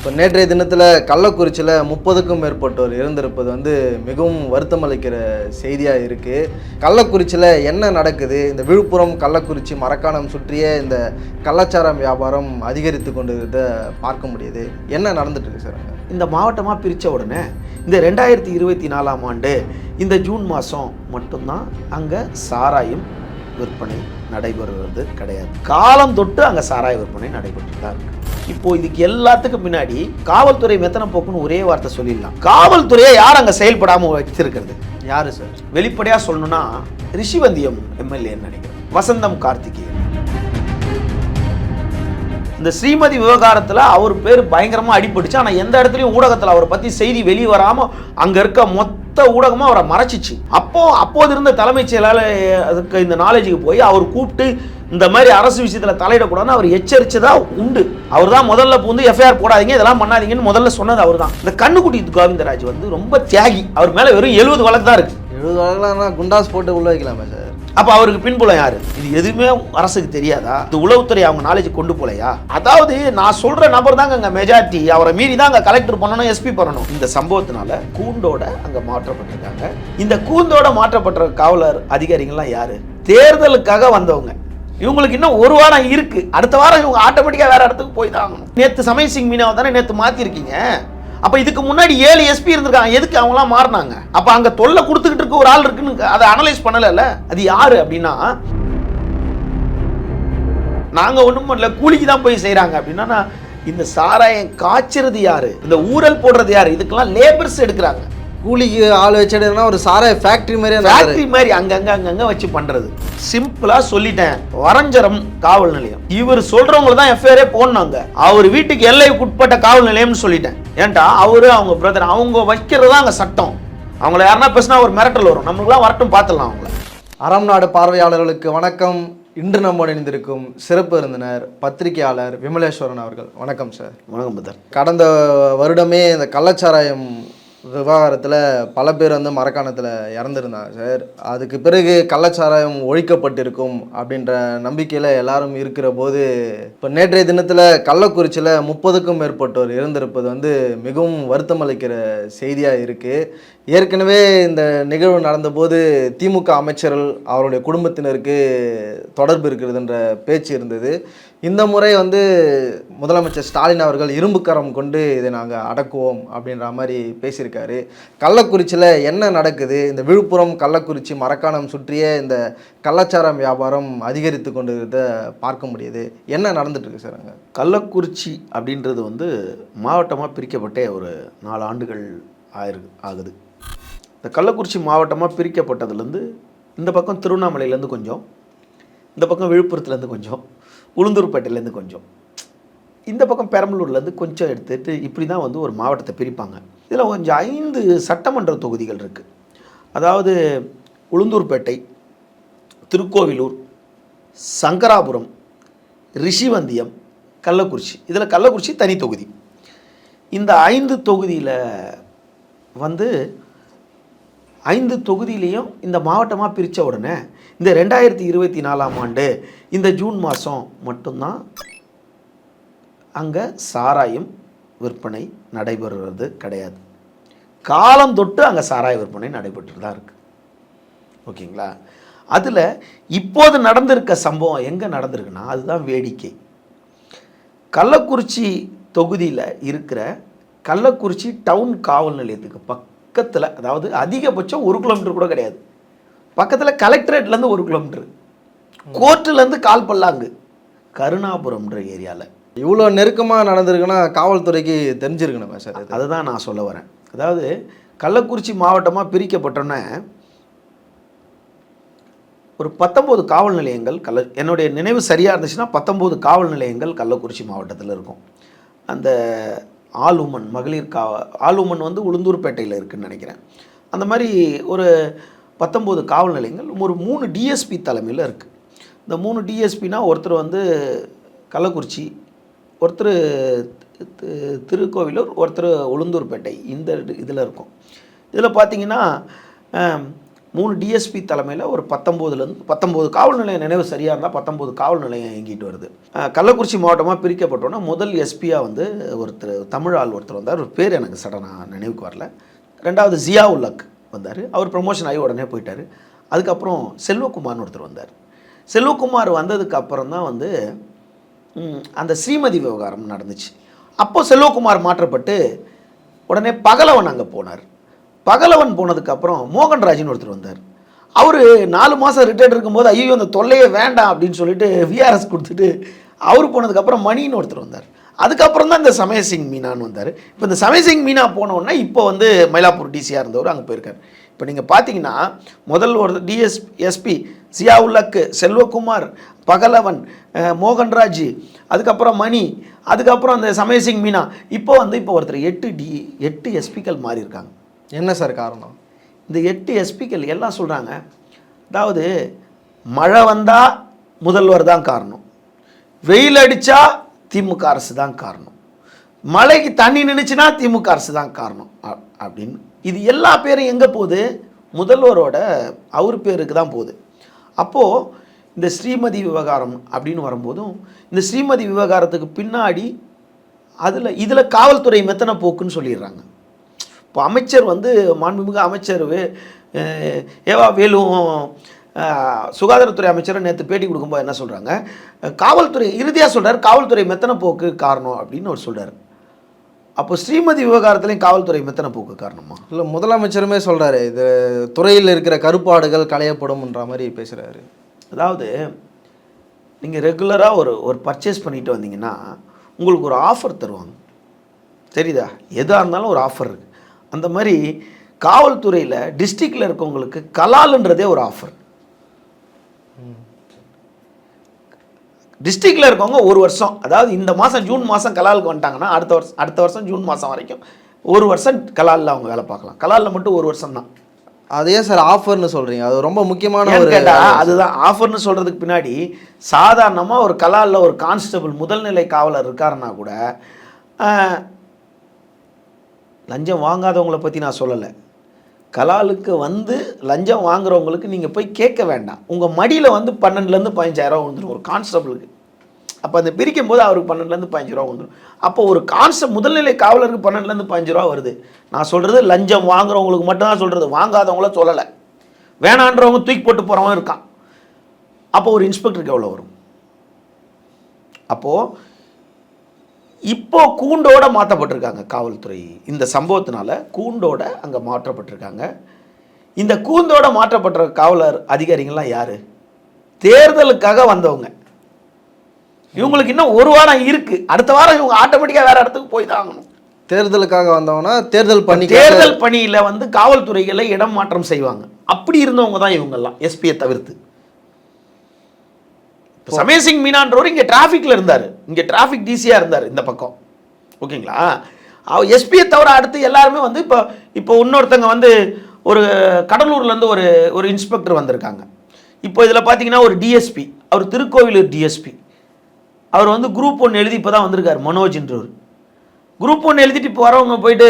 இப்போ நேற்றைய தினத்தில் கள்ளக்குறிச்சியில் முப்பதுக்கும் மேற்பட்டோர் இறந்திருப்பது வந்து மிகவும் வருத்தம் அளிக்கிற செய்தியாக இருக்குது கள்ளக்குறிச்சியில் என்ன நடக்குது? இந்த விழுப்புரம் கள்ளக்குறிச்சி மரக்காணம் சுற்றிய இந்த கள்ளச்சாரம் வியாபாரம் அதிகரித்து கொண்டு பார்க்க முடியுது. என்ன நடந்துட்டுருக்கு சார் இந்த மாவட்டமாக பிரித்த உடனே இந்த ரெண்டாயிரத்தி இருபத்தி நாலாம் ஆண்டு இந்த ஜூன் மாதம் மட்டும்தான் அங்கே சாராயம் விற்பனை நடைபெறுவது கிடையாது. காலம் தொட்டு அங்கே சாராய விற்பனை நடைபெற்று தான் இருக்கு. இப்போ இதுக்கு எல்லாத்துக்கும் பின்னாடி காவல்துறை மெத்தனை போக்குன்னு ஒரே வார்த்தை சொல்லிடலாம். காவல்துறையை யார் அங்கே செயல்படாமல் வச்சிருக்கிறது யாரு சார்? வெளிப்படையாக சொல்லணும்னா ரிஷிவந்தியம் எம்எல்ஏன்னு நினைக்கிறேன். வசந்தம் கார்த்திகேயன். இந்த ஸ்ரீமதி விவகாரத்தில் அவர் பேர் பயங்கரமாக அடிபட்டுச்சு. ஆனால் எந்த இடத்துலையும் ஊடகத்தில் அவரை பற்றி செய்தி வெளியே வராமல் அங்கே இருக்க மொத்த ஊடகமும் அவரை மறைச்சிச்சு. அப்போ அப்போது இருந்த தலைமைச் செயலாளருக்கு இந்த நாலேஜுக்கு போய் அவர் கூப்பிட்டு இந்த மாதிரி அரசு விஷயத்தில் தலையிடக்கூடாதுன்னு அவர் எச்சரித்ததா உண்டு. அவர் தான் முதல்ல பூந்து எஃப்ஐஆர் போடாதீங்க இதெல்லாம் பண்ணாதீங்கன்னு முதல்ல சொன்னது அவர் தான். இந்த கண்ணுக்குட்டி கோவிந்தராஜ் வந்து ரொம்ப தியாகி. அவர் மேலே வெறும் எழுபது வழக்கு தான் இருக்குது எழுபது வழக்குலாம் குண்டாஸ் போட்டு உள்ள வைக்கலாமே சார். அப்போ அவருக்கு பின்புலம் யாரு? இது எதுவுமே அரசுக்கு தெரியாதா? இந்த உளவுத்துறை அவங்க நாலேஜ் கொண்டு போலையா? அதாவது நான் சொல்ற நபர் தாங்க அங்க மெஜாரிட்டி அவரை மீறி தான் அங்க கலெக்டர் பண்ணணும் எஸ்பி பண்ணணும். இந்த சம்பவத்தினால கூண்டோட அங்க மாற்றப்பட்டிருக்காங்க. இந்த கூந்தோட மாற்றப்பட்ட காவலர் அதிகாரிகள்லாம் யாரு? தேர்தலுக்காக வந்தவங்க. இவங்களுக்கு இன்னும் ஒரு வாரம் இருக்கு. அடுத்த வாரம் இவங்க ஆட்டோமேட்டிக்கா வேற இடத்துக்கு போய் தான் ஆகணும். நேத்து சமய சிங் மீனாவை தானே நேத்து மாத்திருக்கீங்க? அப்ப இதுக்கு முன்னாடி ஏழு எஸ்பி இருந்திருக்காங்க. எதுக்கு அவங்களாம் மாறினாங்க? அப்ப அங்க தொல்லை கொடுத்துக்கிட்டு இருக்க ஒரு ஆள் இருக்குன்னு அதை அனலைஸ் பண்ணல அது யாரு அப்படின்னா நாங்க ஒண்ணும் பண்ணல கூலிக்கு தான் போய் செய்றாங்க அப்படின்னா நான் இந்த சாராயம் காய்ச்சறது யாரு? இந்த ஊழல் போடுறது யாரு? இதுக்கெல்லாம் லேபர்ஸ் எடுக்கிறாங்க. கூலிக்கு ஆள் வச்சிடுனா ஒரு சாராய ஃபேக்ட்ரி மாதிரியே ஃபேக்டரி மாதிரி அங்கங்க அங்கங்க வச்சு பண்றது. சிம்பிளா சொல்லிட்டேன். வரஞ்சரம் காவல் நிலையம். இவர் சொல்றவங்க தான் எஃப்ஐஆரே போடணுங்க அவர் வீட்டுக்கு எல்லைக்கு உட்பட்ட காவல் நிலையம்னு சொல்லிட்டேன். ஏன்டா அவரு அவங்க பிரதர் அவங்க வைக்கிறது தான் அங்க சட்டம். அவங்கள யாருன்னா பேசினா ஒரு மிரட்டல் வரும். நம்மளுக்குலாம் வரட்டும் பார்த்துடலாம் அவங்கள. அறம் நாடு பார்வையாளர்களுக்கு வணக்கம். இன்று நம்ம இணைந்திருக்கும் சிறப்பு விருந்தினர் பத்திரிகையாளர் விமலேஸ்வரன் அவர்கள். வணக்கம் சார் வணக்கம் பத்தர் கடந்த வருடமே இந்த கள்ளச்சாராயம் விவகாரத்தில் பல பேர் வந்து மரக்காணத்தில் இறந்துருந்தாங்க சார் அதுக்கு பிறகு கள்ளச்சாராயம் ஒழிக்கப்பட்டிருக்கும் அப்படின்ற நம்பிக்கையில் எல்லாரும் இருக்கிற போது இப்போ நேற்றைய தினத்தில் கள்ளக்குறிச்சியில் முப்பதுக்கும் மேற்பட்டோர் இறந்திருப்பது வந்து மிகவும் வருத்தம் அளிக்கிற செய்தியாக இருக்குது ஏற்கனவே இந்த நிகழ்வு நடந்தபோது திமுக அமைச்சர்கள் அவருடைய குடும்பத்தினருக்கு தொடர்பு இருக்கிறதுன்ற பேச்சு இருந்தது. இந்த முறை வந்து முதலமைச்சர் ஸ்டாலின் அவர்கள் இரும்புக்கரம் கொண்டு இதை நாங்கள் அடக்குவோம் அப்படின்ற மாதிரி பேசியிருக்காரு. கள்ளக்குறிச்சியில் என்ன நடக்குது? இந்த விழுப்புரம் கள்ளக்குறிச்சி மரக்காணம் சுற்றிய இந்த கள்ளச்சாரம் வியாபாரம் அதிகரித்து கொண்டிருக்கிறத பார்க்க முடியுது. என்ன நடந்துட்டுருக்கு சார் அங்கே? கள்ளக்குறிச்சி அப்படின்றது வந்து மாவட்டமாக பிரிக்கப்பட்டே ஒரு நாலு ஆண்டுகள் ஆயிருக்கு ஆகுது. இந்த கள்ளக்குறிச்சி மாவட்டமாக பிரிக்கப்பட்டதுலேருந்து இந்த பக்கம் திருவண்ணாமலையிலேருந்து கொஞ்சம் இந்த பக்கம் விழுப்புரத்துலேருந்து கொஞ்சம் உளுந்தூர்பேட்டையிலேருந்து கொஞ்சம். இந்த பக்கம் பெரம்பலூர்லேருந்து கொஞ்சம் எடுத்துட்டு இப்படி தான் வந்து ஒரு மாவட்டத்தை பிரிப்பாங்க. இதில் கொஞ்சம் ஐந்து சட்டமன்ற தொகுதிகள் இருக்குது அதாவது உளுந்தூர்பேட்டை திருக்கோவிலூர் சங்கராபுரம் ரிஷிவந்தியம் கள்ளக்குறிச்சி. இதில் கள்ளக்குறிச்சி தனி தொகுதி. இந்த ஐந்து தொகுதியில் வந்து ஐந்து தொகுதியிலையும் இந்த மாவட்டமாக பிரித்த உடனே இந்த ரெண்டாயிரத்தி இருபத்தி நாலாம் ஆண்டு இந்த ஜூன் மாதம் மட்டும்தான் அங்கே சாராயம் விற்பனை நடைபெறுவது கிடையாது. காலம் தொட்டு அங்கே சாராய விற்பனை நடைபெற்று தான் இருக்குது ஓகேங்களா? அதில் இப்போது நடந்திருக்க சம்பவம் எங்கே நடந்திருக்குன்னா அதுதான் வேடிக்கை. கள்ளக்குறிச்சி தொகுதியில் இருக்கிற கள்ளக்குறிச்சி டவுன் காவல் நிலையத்துக்கு பக்கம் பக்கத்தில் அதாவது அதிகபட்சம் ஒரு கிலோமீட்டர் கூட கிடையாது. பக்கத்தில் கலெக்டரேட்லேருந்து ஒரு கிலோமீட்டர் கோர்ட்டுலேருந்து கால் பல்லாங்கு கருணாபுரம்ன்ற ஏரியாவில் இவ்வளோ நெருக்கமாக நடந்திருக்குன்னா காவல்துறைக்கு தெரிஞ்சிருக்கணுமே சார் இது. அதை தான் நான் சொல்ல வரேன். அதாவது கள்ளக்குறிச்சி மாவட்டமாக பிரிக்கப்பட்டோன்னே ஒரு பத்தொம்போது காவல் நிலையங்கள் கள்ள என்னுடைய நினைவு சரியாக இருந்துச்சுன்னா பத்தொம்போது காவல் நிலையங்கள் கள்ளக்குறிச்சி மாவட்டத்தில் இருக்கும். அந்த ஆலுமன் மகளிர் கா ஆலுமன் வந்து உளுந்தூர்பேட்டையில் இருக்குன்னு நினைக்கிறேன். அந்த மாதிரி ஒரு பத்தொம்போது காவல் நிலையங்கள் ஒரு மூணு டிஎஸ்பி தலைமையில் இருக்குது இந்த மூணு டிஎஸ்பினால் ஒருத்தர் வந்து கள்ளக்குறிச்சி ஒருத்தர் திருக்கோவிலூர் ஒருத்தர் உளுந்தூர்பேட்டை இந்த இதில் இருக்கும். இதில் பார்த்தீங்கன்னா மூணு டிஎஸ்பி தலைமையில் ஒரு பத்தொம்போதுலேருந்து பத்தொம்போது காவல் நிலையம் நினைவு சரியாக இருந்தால் பத்தொம்போது காவல் நிலையம் இயங்கிட்டு வருது. கள்ளக்குறிச்சி மாவட்டமாக பிரிக்கப்பட்டோன்னா முதல் எஸ்பியாக வந்து ஒருத்தர் தமிழ் ஆள் ஒருத்தர் வந்தார். ஒரு பேர் எனக்கு சடனாக நினைவுக்கு வரல. ரெண்டாவது ஜியா உல்லக் வந்தார். அவர் ப்ரமோஷன் ஆகி உடனே போயிட்டார். அதுக்கப்புறம் செல்வகுமார்னு ஒருத்தர் வந்தார். செல்வகுமார் வந்ததுக்கு அப்புறம் தான் வந்து அந்த ஸ்ரீமதி விவகாரம் நடந்துச்சு. அப்போது செல்வகுமார் மாற்றப்பட்டு உடனே பகலவன் அங்கே போனார். பகலவன் போனதுக்கப்புறம் மோகன்ராஜ்னு ஒருத்தர் வந்தார். அவர் நாலு மாதம் ரிட்டையர்ட் இருக்கும்போது ஐயோ அந்த தொல்லையே வேண்டாம் அப்படின்னு சொல்லிட்டு விஆர்எஸ் கொடுத்துட்டு அவர் போனதுக்கப்புறம் மணின்னு ஒருத்தர் வந்தார். அதுக்கப்புறம் தான் இந்த சமயசிங் மீனான்னு வந்தார். இப்போ இந்த சமயசிங் மீனா போனோடனே இப்போ வந்து மயிலாப்பூர் டிசியாக இருந்தவர் அங்கே போயிருக்கார். இப்போ நீங்கள் பார்த்தீங்கன்னா முதல் ஒரு டிஎஸ் எஸ்பி சியாவுல்லக்கு செல்வகுமார் பகலவன் மோகன்ராஜ் அதுக்கப்புறம் மணி அதுக்கப்புறம் அந்த சமயசிங் மீனா. இப்போ வந்து இப்போ ஒருத்தர் எட்டு டி எட்டு எஸ்பிக்கள் மாறி இருக்காங்க என்ன சார் காரணம்? இந்த எட்டு எஸ்பிக்கள் எல்லாம் சொல்கிறாங்க அதாவது மழை வந்தால் முதல்வர் தான் காரணம். வெயில் அடித்தா திமுக அரசு தான் காரணம். மழைக்கு தண்ணி நின்றுச்சுன்னா திமுக அரசு தான் காரணம். அப்படின்னு. இது எல்லா பேரும் எங்கே போகுது? முதல்வரோட அவர் பேருக்கு தான் போகுது. அப்போது இந்த ஸ்ரீமதி விவகாரம் அப்படின்னு வரும்போதும் இந்த ஸ்ரீமதி விவகாரத்துக்கு பின்னாடி அதில் இதில் காவல்துறை மெத்தனை போக்குன்னு சொல்லிடுறாங்க. இப்போ அமைச்சர் வந்து மாண்புமிகு அமைச்சர் ஏவா வேலும் சுகாதாரத்துறை அமைச்சர் நேற்று பேட்டி கொடுக்கும்போது என்ன சொல்கிறாங்க காவல்துறை இறுதியாக சொல்றார் காவல்துறை மெத்தன போக்கு காரணம் அப்படின்னு அவர் சொல்றாரு. அப்போ ஸ்ரீமதி விவகாரத்துலையும் காவல்துறை மெத்தன போக்கு காரணமா? இல்லை முதலமைச்சருமே சொல்றாரு இது துறையில் இருக்கிற கருப்பாடுகள் களையப்படும்ன்ற மாதிரி பேசுறாரு. அதாவது நீங்கள் ரெகுலராக ஒரு ஒரு பர்ச்சேஸ் பண்ணிட்டு வந்தீங்கன்னா உங்களுக்கு ஒரு ஆஃபர் தருவாங்க. தெரியுதா? எதாக இருந்தாலும் ஒரு ஆஃபர் இருக்குது அந்த மாதிரி காவல்துறையில் டிஸ்ட்ரிக்டில் இருக்கவங்களுக்கு கலால்ன்றதே ஒரு ஆஃபர் டிஸ்ட்ரிக்டில் இருக்கவங்க ஒரு வருஷம் அதாவது இந்த மாதம் ஜூன் மாதம் கலாலுக்கு வந்துட்டாங்கன்னா அடுத்த வருஷம் அடுத்த வருஷம் ஜூன் மாதம் வரைக்கும் ஒரு வருஷம் கலாலில் அவங்க வேலை பார்க்கலாம். கலாலில் மட்டும் ஒரு வருஷம் தான். அதே சார் ஆஃபர்னு சொல்றீங்க. அது ரொம்ப முக்கியமான ஒரு அதுதான். ஆஃபர்னு சொல்றதுக்கு பின்னாடி சாதாரணமா ஒரு கலாலில் ஒரு கான்ஸ்டபிள் முதல்நிலை காவலர் இருக்காருன்னா கூட லஞ்சம் வாங்காதவங்களை பற்றி நான் சொல்லலை. கலாலுக்கு வந்து லஞ்சம் வாங்குறவங்களுக்கு நீங்கள் போய் கேட்க வேண்டாம். உங்கள் மடியில் வந்து பன்னெண்டுலேருந்து பதினஞ்சாயிரம் வந்துடும் ஒரு கான்ஸ்டபிளுக்கு. அப்போ அந்த பிரிக்கும் போது அவருக்கு பன்னெண்டுலேருந்து பதினஞ்சு ரூபா வந்துடும் அப்போ ஒரு கான்ஸ்டப் முதல்நிலை காவலருக்கு பன்னெண்டுலேருந்து பதினஞ்சு ரூபா வருது. நான் சொல்கிறது லஞ்சம் வாங்குறவங்களுக்கு மட்டும்தான் சொல்கிறது வாங்காதவங்கள சொல்லலை. வேணான்றவங்க தூக்கி போட்டு போகிறவன் இருக்கான். அப்போ ஒரு இன்ஸ்பெக்டருக்கு எவ்வளோ வரும்? அப்போது இப்போ கூண்டோட மாற்றப்பட்டிருக்காங்க காவல்துறை. இந்த சம்பவத்தினால கூண்டோட அங்கே மாற்றப்பட்டிருக்காங்க. இந்த கூண்டோட மாற்றப்பட்ட காவலர் அதிகாரிகள்லாம் யாரு? தேர்தலுக்காக வந்தவங்க. இவங்களுக்கு இன்னும் ஒரு வாரம் இருக்கு. அடுத்த வாரம் இவங்க ஆட்டோமேட்டிக்காக வேற இடத்துக்கு போய் தான் ஆகணும். தேர்தலுக்காக வந்தவனா தேர்தல் பண்ணி தேர்தல் பணியில வந்து காவல்துறைகளை இடம் மாற்றம் செய்வாங்க. அப்படி இருந்தவங்க தான் இவங்கெல்லாம் எஸ்பியை தவிர்த்து. சமேசிங் மீனான்றவர் இங்கே டிராஃபிக்கில் இருந்தார். இங்கே டிராஃபிக் டிசியாக இருந்தார் இந்த பக்கம். ஓகேங்களா? அவர் எஸ்பியை தவிர அடுத்து எல்லாருமே வந்து இப்போ இப்போ இன்னொருத்தங்க வந்து ஒரு கடலூர்லேருந்து ஒரு ஒரு இன்ஸ்பெக்டர் வந்திருக்காங்க. இப்போ இதில் பார்த்தீங்கன்னா ஒரு டிஎஸ்பி அவர் திருக்கோவிலூர் டிஎஸ்பி அவர் வந்து குரூப் ஒன்று எழுதி இப்போ தான் வந்திருக்கார் மனோஜ்ன்றவர். குரூப் ஒன்று எழுதிட்டு இப்போ வரவங்க போயிட்டு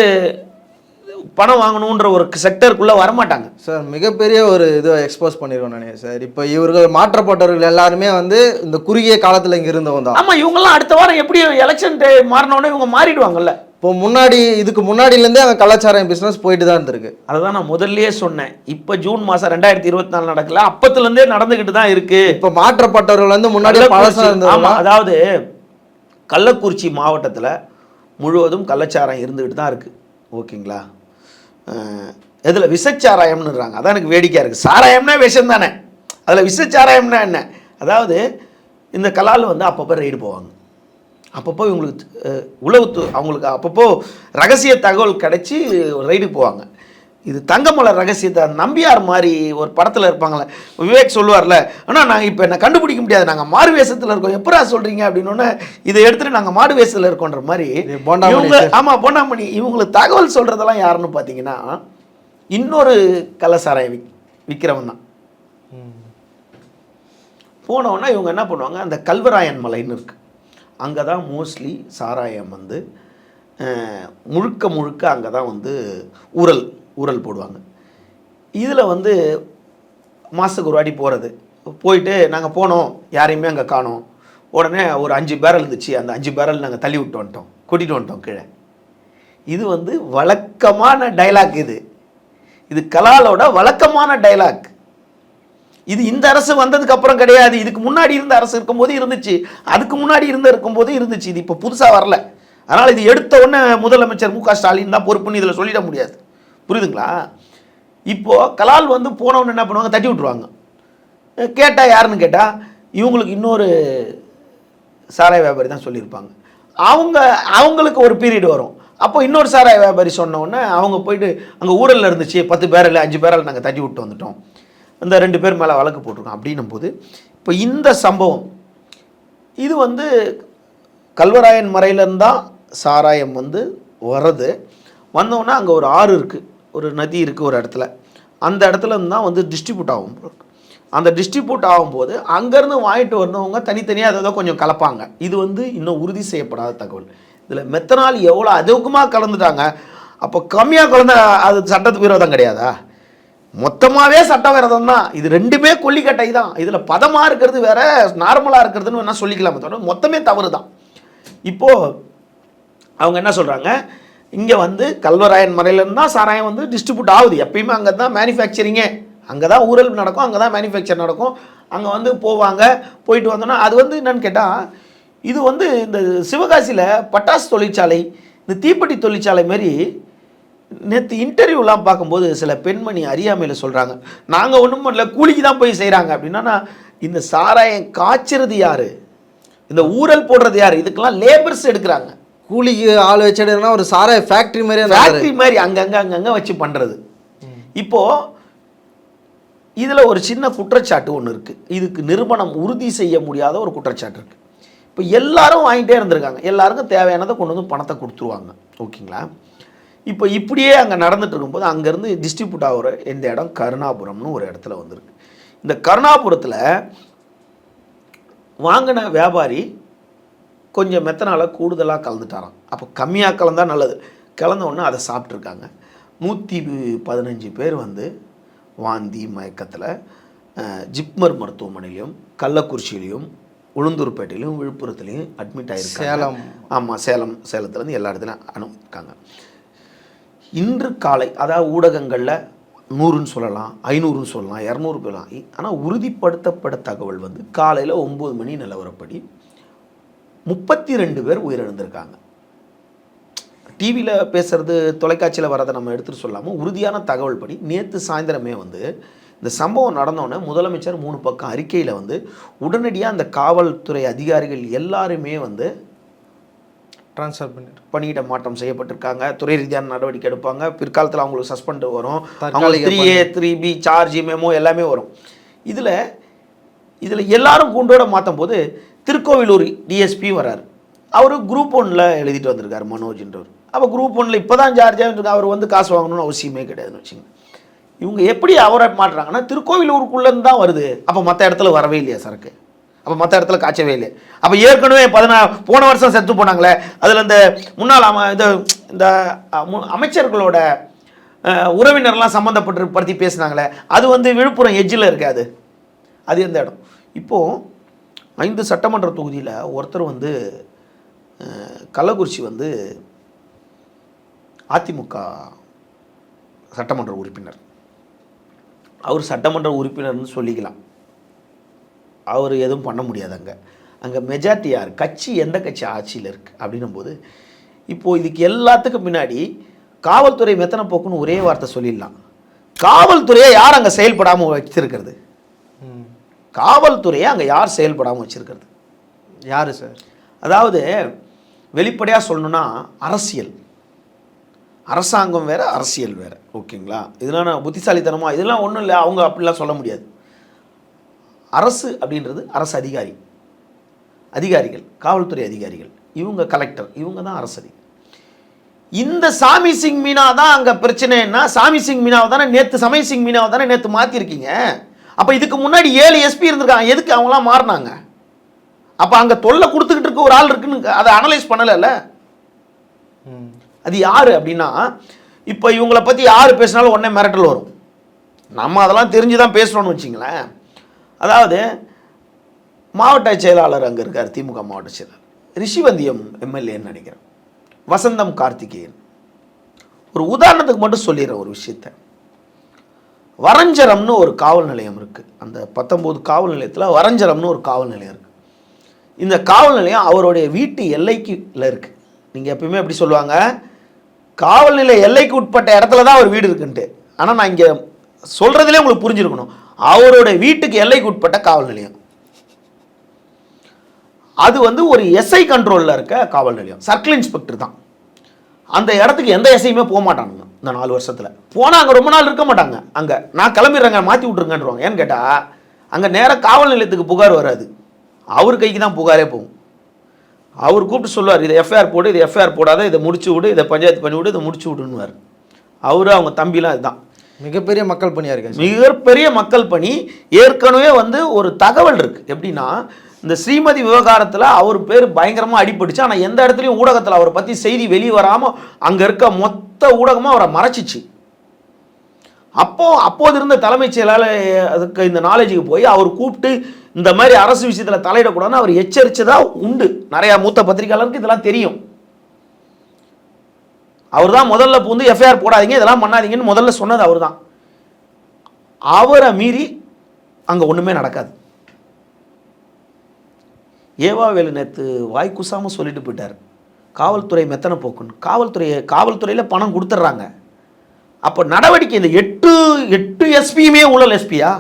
பணம் வாங்கணுன்ற ஒரு செக்டருக்குள்ளே வரமாட்டாங்க. சார் மிகப்பெரிய ஒரு இதை எக்ஸ்போஸ் பண்ணிருக்கோம் நினைக்கிறேன் சார். இப்போ இவர்கள் மாற்றப்பட்டவர்கள் எல்லாருமே வந்து இந்த குறுகிய காலத்துல இங்க இருந்தவங்க தான். ஆமாம் இவங்கெல்லாம் அடுத்த வாரம் எப்படி எலெக்ஷன் மாறினோடனே இவங்க மாறிடுவாங்கல்ல. இப்போ முன்னாடி இதுக்கு முன்னாடிலேருந்தே அங்கே கலாச்சாரம் பிஸ்னஸ் போயிட்டு தான் இருந்திருக்கு. அதுதான் நான் முதல்லயே சொன்னேன். இப்போ ஜூன் மாதம் ரெண்டாயிரத்தி இருபத்தி நாலு நடக்கல அப்பத்துலேருந்தே நடந்துக்கிட்டு தான் இருக்கு. இப்போ மாற்றப்பட்டவர்கள் வந்து முன்னாடியே பழசா கள்ளக்குறிச்சி- ஆமா இருந்தது அதாவது கள்ளக்குறிச்சி மாவட்டத்தில் முழுவதும் கள்ளச்சாராயம் இருந்துகிட்டு தான் இருக்குது ஓகேங்களா? இதில் விஷச்சாராயம்னுறாங்க அதான் எனக்கு வேடிக்கையாக இருக்குது சாராயம்னா விஷம் தானே. அதில் விஷச்சாராயம்னா என்ன? அதாவது இந்த கலால் வந்து அப்பப்போ ரெய்டு போவாங்க. அப்பப்போ இவங்களுக்கு உளவுத்து அவங்களுக்கு அப்பப்போ ரகசிய தகவல் கிடைச்சி ரைடுக்கு போவாங்க. இது தங்கமலை ரகசியத்தை நம்பியார் மாதிரி ஒரு படத்தில் இருப்பாங்களே விவேக் சொல்லுவார்ல ஆனால் நாங்கள் இப்போ என்ன கண்டுபிடிக்க முடியாது. நாங்கள் மாறு வேஷத்தில் இருக்கோம். எப்படா சொல்கிறீங்க அப்படின்னு இதை எடுத்துட்டு நாங்கள் மாடு வேஷத்தில் இருக்கோன்ற மாதிரி இவங்க. ஆமாம் பொன்னாமணி இவங்களுக்கு தகவல் சொல்கிறதெல்லாம் யாருன்னு பார்த்தீங்கன்னா இன்னொரு கள்ளசாராயம் விக் விற்கிறவன் தான். போனோன்னா இவங்க என்ன பண்ணுவாங்க? அந்த கல்வராயன் மலைன்னு இருக்கு. அங்கே தான் மோஸ்ட்லி சாராயம் வந்து முழுக்க முழுக்க அங்கே தான் வந்து ஊரல் ஊரல் போடுவாங்க. இதில் வந்து மாதத்துக்கு ஒரு வாட்டி போகிறது போயிட்டு நாங்கள் போனோம் யாரையுமே அங்கே காணோம். உடனே ஒரு அஞ்சு பேரல் இருந்துச்சு. அந்த அஞ்சு பேரல் நாங்கள் தள்ளி விட்டு வந்துட்டோம். கூட்டிகிட்டு வந்துட்டோம் கீழே. இது வந்து வழக்கமான டைலாக் இது. இது கலாலோட வழக்கமான டைலாக் இது இந்த அரசு வந்ததுக்கு அப்புறம் கிடையாது. இதுக்கு முன்னாடி இருந்த அரசு இருக்கும்போது இருந்துச்சு. அதுக்கு முன்னாடி இருந்த இருக்கும்போது இருந்துச்சு. இது இப்போ புதுசாக வரல. அதனால் இது எடுத்த உடனே முதலமைச்சர் மு க ஸ்டாலின் தான் பொறுப்புன்னு இதில் சொல்லிட முடியாது. புரியுதுங்களா? இப்போது கலால் வந்து போனவன் என்ன பண்ணுவாங்க? தட்டி விட்ருவாங்க கேட்டால் யாருன்னு கேட்டால் இவங்களுக்கு இன்னொரு சாராய வியாபாரி தான் சொல்லியிருப்பாங்க. அவங்க அவங்களுக்கு ஒரு பீரியட் வரும். அப்போ இன்னொரு சாராய வியாபாரி சொன்னோடனே அவங்க போயிட்டு அங்கே ஊழலில் இருந்துச்சு பத்து பேரில் அஞ்சு பேரில் நாங்கள் தட்டி விட்டு வந்துட்டோம். இந்த ரெண்டு பேர் மேலே வழக்கு போட்டிருக்கோம் அப்படின்னும் போது இப்போ இந்த சம்பவம் இது வந்து கல்வராயன் மறையிலேருந்து தான் சாராயம் வந்து வர்றது. வந்தோன்னா அங்கே ஒரு ஆறு இருக்குது ஒரு நதி இருக்குது ஒரு இடத்துல. அந்த இடத்துல தான் வந்து டிஸ்ட்ரிபியூட் ஆகும். அந்த டிஸ்ட்ரிபியூட் ஆகும்போது அங்கேருந்து வாங்கிட்டு வந்தவங்க தனித்தனியாக அதை தான் கொஞ்சம் கலப்பாங்க. இது வந்து இன்னும் உறுதி செய்யப்படாத தகவல். இதில் மெத்தனால் எவ்வளோ அதிகமாக கலந்துட்டாங்க? அப்போ கம்மியாக கலந்த அது சட்டத்துக்கு விரோதம் கிடையாதா? மொத்தமாகவே சட்டவிரோதம் தான். இது ரெண்டுமே கொல்லிக்கட்டை தான். இதில் பதமாக இருக்கிறது வேற நார்மலாக இருக்கிறதுன்னு வேணால் சொல்லிக்கலாமே தவிர மொத்தமே தவறு தான் இப்போது அவங்க என்ன சொல்கிறாங்க இங்கே வந்து கல்வராயன் முறையிலேருந்து தான் சாராயம் வந்து டிஸ்ட்ரிபியூட் ஆகுது. எப்பயுமே அங்கே தான் மேனுஃபேக்சரிங்கே அங்கே தான் ஊழல் நடக்கும் அங்கே தான் மேனுஃபேக்சர் நடக்கும். அங்கே வந்து போவாங்க போயிட்டு வந்தோன்னா அது வந்து என்னன்னு கேட்டால் இது வந்து இந்த சிவகாசியில் பட்டாசு தொழிற்சாலை இந்த தீப்பெட்டி தொழிற்சாலை மாரி நேற்று இன்டர்வியூலாம் பார்க்கும்போது சில பெண்மணி அறியாமையில் சொல்கிறாங்க நாங்கள் ஒன்றும் பண்ணல கூலிக்கு தான் போய் செய்கிறாங்க அப்படின்னா இந்த சாராயம் காய்ச்சறது யார்? இந்த ஊரல் போடுறது யார்? இதுக்கெல்லாம் லேபர்ஸ் எடுக்கிறாங்க. கூலிக்கு ஆள் வச்சிடுறதுனா ஒரு சாராய ஃபேக்ட்ரி மாதிரி ஃபேக்ட்ரி மாதிரி அங்கங்கே அங்கங்கே வச்சு பண்ணுறது இப்போது இதில் ஒரு சின்ன குற்றச்சாட்டு ஒன்று இருக்குது இதுக்கு நிறுவனம் உறுதி செய்ய முடியாத ஒரு குற்றச்சாட்டு இருக்குது இப்போ எல்லாரும் வாங்கிட்டே இருந்திருக்காங்க. எல்லாருக்கும் தேவையானதை கொண்டு வந்து பணத்தை கொடுத்துருவாங்க. ஓகேங்களா? இப்போ இப்படியே அங்கே நடந்துட்டு இருக்கும்போது அங்கேருந்து டிஸ்ட்ரிபியூட் ஆகிற இந்த இடம் கருணாபுரம்னு ஒரு இடத்துல வந்திருக்கு. இந்த கருணாபுரத்தில் வாங்கின வியாபாரி கொஞ்சம் மெத்தனால கூடுதலாக கலந்துட்டாராம். அப்போ கம்மியாக கலந்தா நல்லது. கலந்த உடனே அதை சாப்பிட்ருக்காங்க நூற்றி பதினஞ்சு பேர் வந்து வாந்தி மயக்கத்தில் ஜிப்மர் மருத்துவமனையிலையும் கள்ளக்குறிச்சியிலையும் உளுந்தூர்பேட்டையிலையும் விழுப்புரத்துலையும் அட்மிட் ஆகிருக்காங்க சேலம். ஆமாம் சேலம் சேலத்துலேருந்து எல்லா இடத்துலையும் அனுப்பியிருக்காங்க. இன்று காலை அதாவது ஊடகங்களில் நூறுன்னு சொல்லலாம் ஐநூறுன்னு சொல்லலாம் இரநூறு சொல்லலாம் ஆனால் உறுதிப்படுத்தப்பட்ட தகவல் வந்து காலையில் ஒம்பது மணி நிலவரப்படி முப்பத்தி ரெண்டு பேர் உயிரிழந்திருக்காங்க. டிவியில் பேசுறது தொலைக்காட்சியில் வரதை நம்ம எடுத்துகிட்டு சொல்லாமல் உறுதியான தகவல் படி நேற்று சாயந்தரமே வந்து இந்த சம்பவம் நடந்தோடனே முதலமைச்சர் மூணு பக்கம் அறிக்கையில் வந்து உடனடியாக அந்த காவல்துறை அதிகாரிகள் எல்லாருமே வந்து ட்ரான்ஸ்ஃபர் பண்ணிட்டு. பணியிட மாற்றம் செய்யப்பட்டிருக்காங்க. துறை ரீதியான நடவடிக்கை எடுப்பாங்க. பிற்காலத்தில் அவங்களுக்கு சஸ்பெண்ட் வரும். அவங்களுக்கு three A three B charge memo எல்லாமே வரும். இதில் இதில் எல்லாரும் கூண்டோட மாற்றும் போது திருக்கோவிலூர் டிஎஸ்பி வரார் அவர் குரூப் ஒன்றில் எழுதிட்டு வந்திருக்கார் மனோஜ்ன்றவர் அப்போ குரூப் ஒன்னில் இப்போ தான் சார்ஜாக அவர் வந்து காசு வாங்கணும்னு அவசியமே கிடையாதுன்னு வச்சுங்க இவங்க எப்படி அவரை மாட்டுறாங்கன்னா திருக்கோவிலூருக்குள்ளேருந்து தான் வருது. அப்போ மற்ற இடத்துல வரவே இல்லையா சரக்கு? அப்போ மற்ற இடத்துல காய்ச்சவே இல்லை அப்போ ஏற்கனவே பதினா போன வருஷம் செத்து போனாங்களே அதில் இந்த முன்னாள் அம இது இந்த மு- அமைச்சர்களோட உறவினர்லாம் சம்மந்தப்பட்டு படுத்தி பேசினாங்களே அது வந்து விழுப்புரம் எஜ்ஜில் இருக்காது. அது எந்த இடம்? இப்போது ஐந்து சட்டமன்ற தொகுதியில் ஒருத்தர் வந்து கள்ளக்குறிச்சி வந்து அதிமுக சட்டமன்ற உறுப்பினர். அவர் சட்டமன்ற உறுப்பினர்னு சொல்லிக்கலாம். அவர் எதுவும் பண்ண முடியாது அங்கே. அங்கே மெஜாரிட்டி யார்? கட்சி எந்த கட்சி? ஆட்சியில் இருக்குது அப்படின்னும் போது இப்போது இதுக்கு எல்லாத்துக்கும் பின்னாடி காவல்துறை மெத்தனை போக்குன்னு ஒரே வார்த்தை சொல்லிடலாம். காவல்துறையை யார் அங்கே செயல்படாமல் வச்சிருக்கிறது காவல்துறையை அங்கே யார் செயல்படாமல் வச்சிருக்கிறது? யாரு சார்? அதாவது வெளிப்படையாக சொல்லணும்னா அரசியல். அரசாங்கம் வேற அரசியல் வேற. ஓகேங்களா? இதெல்லாம் நான் புத்திசாலித்தனமா இதெல்லாம் ஒன்றும் இல்லை அவங்க அப்படிலாம் சொல்ல முடியாது. அரசு அப்படின்றது அரசு அதிகாரி. அதிகாரிகள் காவல்துறை அதிகாரிகள். இவங்க கலெக்டர் இவங்க தான் அரசு. இந்த சாமி சிங் மீனா தான் அங்கே பிரச்சனைன்னா சாமி சிங் மீனாவை தானே நேற்று சமய சிங் மீனாவை தானே நேற்று மாற்றிருக்கீங்க அப்போ இதுக்கு முன்னாடி ஏழு எஸ்பி இருந்திருக்காங்க. எதுக்கு அவங்களாம் மாறினாங்க? அப்போ அங்கே தொல்லை கொடுத்துக்கிட்டு இருக்க ஒரு ஆள் இருக்குன்னு அதை அனலைஸ் பண்ணலைல்ல? ம். அது யார் அப்படின்னா இப்போ இவங்களை பற்றி யார் பேசினாலும் உடனே மிரட்டல் வரும். நம்ம அதெல்லாம் தெரிஞ்சு தான் பேசுகிறோன்னு வச்சிங்களேன். அதாவது மாவட்ட செயலாளர் அங்கே இருக்கார் திமுக மாவட்ட செயலாளர். ரிஷிவந்தியம் எம்எல்ஏன்னு நினைக்கிறேன். வசந்தம் கார்த்திகேயன். ஒரு உதாரணத்துக்கு மட்டும் சொல்லிடுறேன் ஒரு விஷயத்த. வரஞ்சரம்னு ஒரு காவல் நிலையம் இருக்குது அந்த பத்தொம்போது காவல் நிலையத்தில் வரஞ்சரம்னு ஒரு காவல் நிலையம் இருக்குது இந்த காவல் நிலையம் அவருடைய வீட்டு எல்லைக்குள்ள இருக்குது நீங்கள் எப்பயுமே எப்படி சொல்லுவாங்க. காவல் நிலைய எல்லைக்கு உட்பட்ட இடத்துல தான் அவர் வீடு இருக்குன்ட்டு. ஆனால் நான் இங்கே சொல்கிறதுலே உங்களுக்கு புரிஞ்சிருக்கணும். அவருடைய வீட்டுக்கு எல்லைக்கு உட்பட்ட காவல் நிலையம். அது வந்து ஒரு எஸ்ஐ கண்ட்ரோலில் இருக்க காவல் நிலையம். சர்க்கிள் இன்ஸ்பெக்டர் தான். அந்த இடத்துக்கு எந்த எஸ்ஐயுமே போக மாட்டானுங்க இந்த நாலு வருஷத்தில். போனால் அங்கே ரொம்ப நாள் இருக்க மாட்டாங்க. அங்கே நான் கிளம்பிடுறேங்க மாற்றி விட்ருங்கன்றவாங்க ஏன்னு கேட்டால் அங்கே நேராக காவல் நிலையத்துக்கு புகார் வராது. அவர் கைக்கு தான் புகாரே போகும். அவர் கூப்பிட்டு சொல்லுவார் இதை எஃப்ஐஆர் போடு இதை எஃப்ஐஆர் போடாத இதை முடிச்சு விடு இதை பஞ்சாயத்து பண்ணி விடு இதை முடிச்சு விடுன்னுவார். அவரு அவங்க தம்பிலாம் இதுதான் மிகப்பெரிய மக்கள் பணியாக இருக்கு மிகப்பெரிய மக்கள் பணி. ஏற்கனவே வந்து ஒரு தகவல் இருக்கு. எப்படின்னா இந்த ஸ்ரீமதி விவகாரத்தில் அவர் பேர் பயங்கரமாக அடிபட்டுச்சு. ஆனால் எந்த இடத்துலையும் ஊடகத்தில் அவரை பற்றி செய்தி வெளியே வராமல் அங்கே இருக்க மொத்த ஊடகமும் அவரை மறைச்சிச்சு. அப்போ அப்போது இருந்த தலைமைச் செயலாளருக்கு இந்த நாலேஜுக்கு போய் அவர் கூப்பிட்டு இந்த மாதிரி அரசு விஷயத்தில் தலையிடக்கூடாதுன்னு அவர் எச்சரித்ததாக உண்டு. நிறையா மூத்த பத்திரிகையாளருக்கு இதெல்லாம் தெரியும். அவர் தான் முதல்ல பூந்து எஃப்ஐஆர் போடாதீங்க இதெல்லாம் பண்ணாதீங்கன்னு முதல்ல சொன்னது அவர் தான் அவரை மீறி அங்கே ஒன்றுமே நடக்காது. ஏவாவேலு நேற்று வாய் குசாமல் சொல்லிட்டு போயிட்டார். காவல்துறை மெத்தனை போக்குன்னு. காவல்துறையை காவல்துறையில் பணம் கொடுத்துட்றாங்க அப்போ நடவடிக்கை இந்த எட்டு எட்டு எஸ்பியுமே ஊழல் எஸ்பியா?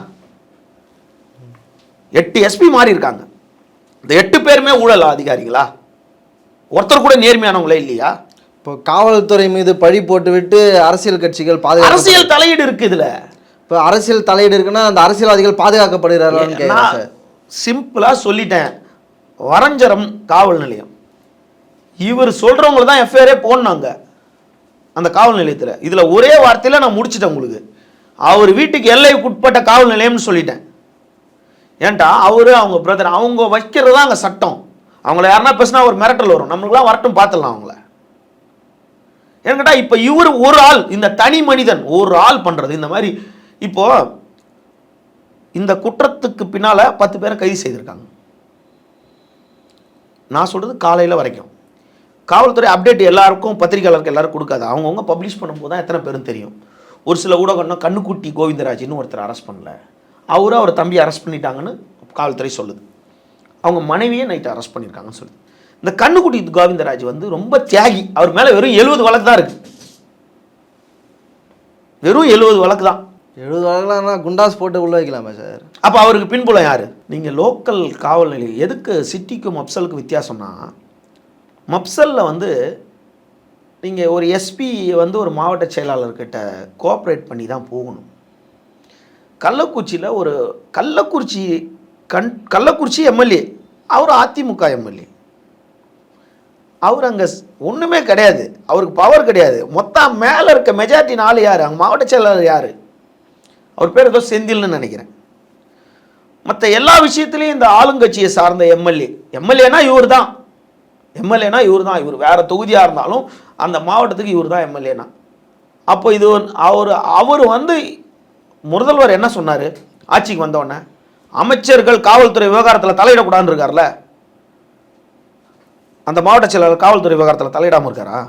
எட்டு எஸ்பி மாறி இருக்காங்க. இந்த எட்டு பேருமே ஊழல் அதிகாரிகளா? ஒருத்தர் கூட நேர்மையானவங்களே இல்லையா? இப்போ காவல்துறை மீது பழி போட்டுவிட்டு அரசியல் கட்சிகள் பாதுகாக்க அரசியல் தலையீடு இருக்கு இதுல. இப்போ அரசியல் தலையீடு இருக்குன்னா அந்த அரசியல்வாதிகள் பாதுகாக்கப்படுகிறார்களான்னு கேட்குறேன் நான் சார். சிம்பிளா சொல்லிட்டேன். வரஞ்சரம் காவல் நிலையம். இவர் சொல்கிறவங்கள தான் எஃப்ஐஆரே போடணாங்க அந்த காவல் நிலையத்தில். இதில் ஒரே வார்த்தையில் நான் முடிச்சிட்டேன் உங்களுக்கு. அவர் வீட்டுக்கு எல்லைக்கு உட்பட்ட காவல் நிலையம்னு சொல்லிட்டேன். ஏன்டா? அவர் அவங்க பிரதர் அவங்க வைக்கிறது தான் அங்கே சட்டம். அவங்கள யாருன்னா பேசினா ஒரு மிரட்டல் வரும். நம்மளுக்குலாம் வரட்டும் பார்த்துடலாம் அவங்கள. ஏன்னு கேட்டால் இப்போ இவர் ஒரு ஆள் இந்த தனி மனிதன் ஒரு ஆள் பண்ணுறது இந்த மாதிரி இப்போது இந்த குற்றத்துக்கு பின்னால் பத்து பேரை கைது செய்திருக்காங்க. நான் சொல்கிறது காலையில் வரைக்கும். காவல்துறை அப்டேட் எல்லாருக்கும் பத்திரிகையாளருக்கு எல்லாரும் கொடுக்காது. அவங்கவுங்க பப்ளிஷ் பண்ணும்போது தான் எத்தனை பேரும் தெரியும். ஒரு சில ஊடகம்னா கண்ணுக்குட்டி கோவிந்தராஜ்னு ஒருத்தர் அரெஸ்ட் பண்ணல. அவரும் அவர் தம்பி அரெஸ்ட் பண்ணிட்டாங்கன்னு காவல்துறை சொல்லுது. அவங்க மனைவியே நைட்டு அரெஸ்ட் பண்ணியிருக்காங்கன்னு சொல்லுது. இந்த கண்ணுக்குட்டி கோவிந்தராஜ் வந்து ரொம்ப தியாகி. அவர் மேலே வெறும் எழுபது வழக்கு தான் இருக்குது வெறும் எழுபது வழக்கு தான். எழுபது வழக்கெல்லாம் குண்டாஸ் போட்டு உள்ள வைக்கலாமே சார். அப்போ அவருக்கு பின்புலம் யார்? நீங்கள் லோக்கல் காவல் நிலையம் எதுக்கு சிட்டிக்கும் மப்சலுக்கு வித்தியாசம்னா மப்சலில் வந்து நீங்கள் ஒரு எஸ்பி வந்து ஒரு மாவட்ட செயலாளர்கிட்ட கோஆப்ரேட் பண்ணி தான் போகணும். கள்ளக்குறிச்சியில் ஒரு கள்ளக்குறிச்சி கண் கள்ளக்குறிச்சி எம்எல்ஏ அவர் அதிமுக எம்எல்ஏ அவர் அங்கே ஒன்றுமே கிடையாது. அவருக்கு பவர் கிடையாது. மொத்தம் மேலே இருக்க மெஜாரிட்டி நாலு யார்? அங்கே மாவட்ட செயலாளர் யார்? அவர் பேர் ஏதோ செந்தில்னு நினைக்கிறேன். மற்ற எல்லா விஷயத்துலையும் இந்த ஆளுங்கட்சியை சார்ந்த எம்எல்ஏ. எம்எல்ஏனா இவர் தான் எம்எல்ஏனா இவர் தான் இவர் வேற தொகுதியாக இருந்தாலும் அந்த மாவட்டத்துக்கு இவர் தான் எம்எல்ஏனா. அப்போ இது அவர் அவர் வந்து முதல்வர் என்ன சொன்னார்? ஆட்சிக்கு வந்தோடனே அமைச்சர்கள் காவல்துறை விவகாரத்தில் தலையிடக்கூடாதுன்னு இருக்கார்ல. அந்த மாவட்ட செயலாளர் காவல்துறை விவகாரத்தில் தலையிடாமல் இருக்காரா?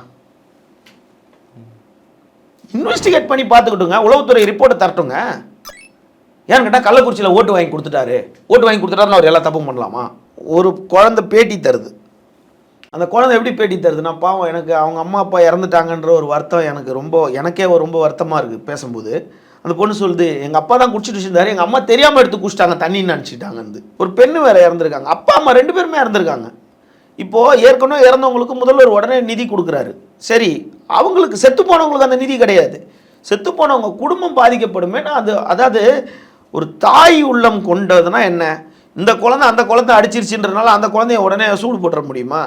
இன்வெஸ்டிகேட் பண்ணி பார்த்துக்கிட்டுங்க. உளவுத்துறை ரிப்போர்ட்டை தரட்டுங்க. ஏன்னு கேட்டால் கள்ளக்குறிச்சியில் ஓட்டு வாங்கி கொடுத்துட்டாரு. ஓட்டு வாங்கி கொடுத்துட்டாருன்னு அவர் எல்லா தப்பும் பண்ணலாமா? ஒரு குழந்தை பேட்டி தருது. அந்த குழந்தை எப்படி பேட்டி தருதுன்னா பாவம் எனக்கு அவங்க அம்மா அப்பா இறந்துட்டாங்கன்ற ஒரு வருத்தம் எனக்கு ரொம்ப எனக்கே ரொம்ப வருத்தமாக இருக்குது பேசும்போது. அந்த பொண்ணு சொல்லுது எங்கள் அப்பா தான் குடிச்சிட்டு வச்சிருந்தாரு. எங்கள் அம்மா தெரியாமல் எடுத்து குடிச்சிட்டாங்க தண்ணி நினச்சிட்டாங்கன்னு ஒரு பெண்ணு வேறு இறந்துருக்காங்க. அப்பா அம்மா ரெண்டு பேருமே இறந்துருக்காங்க. இப்போது ஏற்கனவே இறந்தவங்களுக்கு முதல்வர் உடனே நிதி கொடுக்குறாரு. சரி அவங்களுக்கு செத்து போனவங்களுக்கு அந்த நிதி கிடையாது. செத்து போனவங்க குடும்பம் பாதிக்கப்படுமேனா அது அதாவது ஒரு தாய் உள்ளம் கொண்டதுன்னா என்ன? இந்த குழந்தை அந்த குழந்தை அடிச்சிருச்சுன்றதுனால அந்த குழந்தைய உடனே சூடு போட்டுற முடியுமா?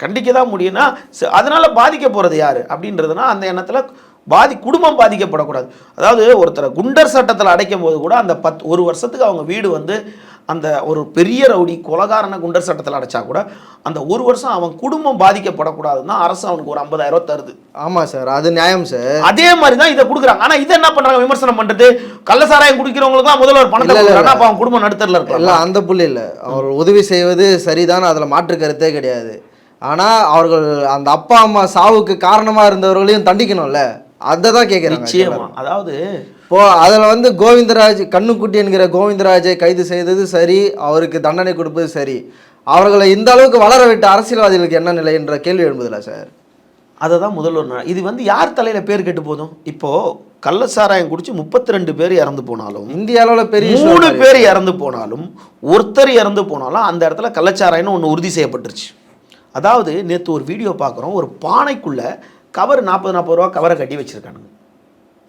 கண்டிக்க தான் முடியும்னா ச- பாதிக்க போகிறது யார்? அப்படின்றதுனா அந்த எண்ணத்தில் பாதி குடும்பம் பாதிக்கப்படக்கூடாது. அதாவது ஒருத்தரை குண்டர் சட்டத்தில் அடைக்கும் போது கூட அந்த பத் ஒரு வருஷத்துக்கு அவங்க வீடு வந்து அந்த ஒரு பெரிய ரவுடி கொலகாரனை குண்டர் சட்டத்தில் அடைச்சா கூட அந்த ஒரு வருஷம் அவன் குடும்பம் பாதிக்கப்படக்கூடாதுன்னா அரசு அவனுக்கு ஒரு 50000 ரூபாய் தருது. ஆமா சார் அது நியாயம் சார். அதே மாதிரி தான் இதை கொடுக்குறாங்க. ஆனா இதை என்ன பண்றாங்க? விமர்சனம் பண்றது? கள்ளசாராயம் குடிக்கிறவங்களுக்கு தான் முதல்ல ஒரு பணத்தை இல்ல, இல்ல, கொடுக்குறாங்க. அப்ப அவன் குடும்பம் நடுத்தரில் இல்ல இருக்கலாம் அந்த புள்ளி இல்ல. அவர் உதவி செய்வது சரிதான் அதுல மாற்று கருத்தே கிடையாது. ஆனா அவர்கள் அந்த அப்பா அம்மா சாவுக்கு காரணமா இருந்தவர்களையும் தண்டிக்கணும்ல. அதை தான் கேட்குறாங்க நிச்சயமா அதாவது இப்போ அதில் வந்து கோவிந்தராஜ் கண்ணுக்குட்டி என்கிற கோவிந்தராஜை கைது செய்தது சரி அவருக்கு தண்டனை கொடுப்பது சரி. அவர்களை இந்த அளவுக்கு வளர விட்ட அரசியல்வாதிகளுக்கு என்ன நிலை என்ற கேள்வி எழும்புதில்ல சார்? அதை தான் முதல்வர் இது வந்து யார் தலையில பேர் கெட்டு போதும்? இப்போ கள்ளசாராயம் குடிச்சு முப்பத்தி ரெண்டு பேர் இறந்து போனாலும் இந்திய அளவில் பெரிய மூணு. பேர் இறந்து போனாலும் ஒருத்தர் இறந்து போனாலும் அந்த இடத்துல கள்ளச்சாராயம்னு ஒன்று உறுதி செய்யப்பட்டுருச்சு. அதாவது நேற்று ஒரு வீடியோ பார்க்குறோம் ஒரு பானைக்குள்ள கவர் நாற்பது நாற்பது ரூபா கவரை கட்டி வச்சிருக்கானுங்க.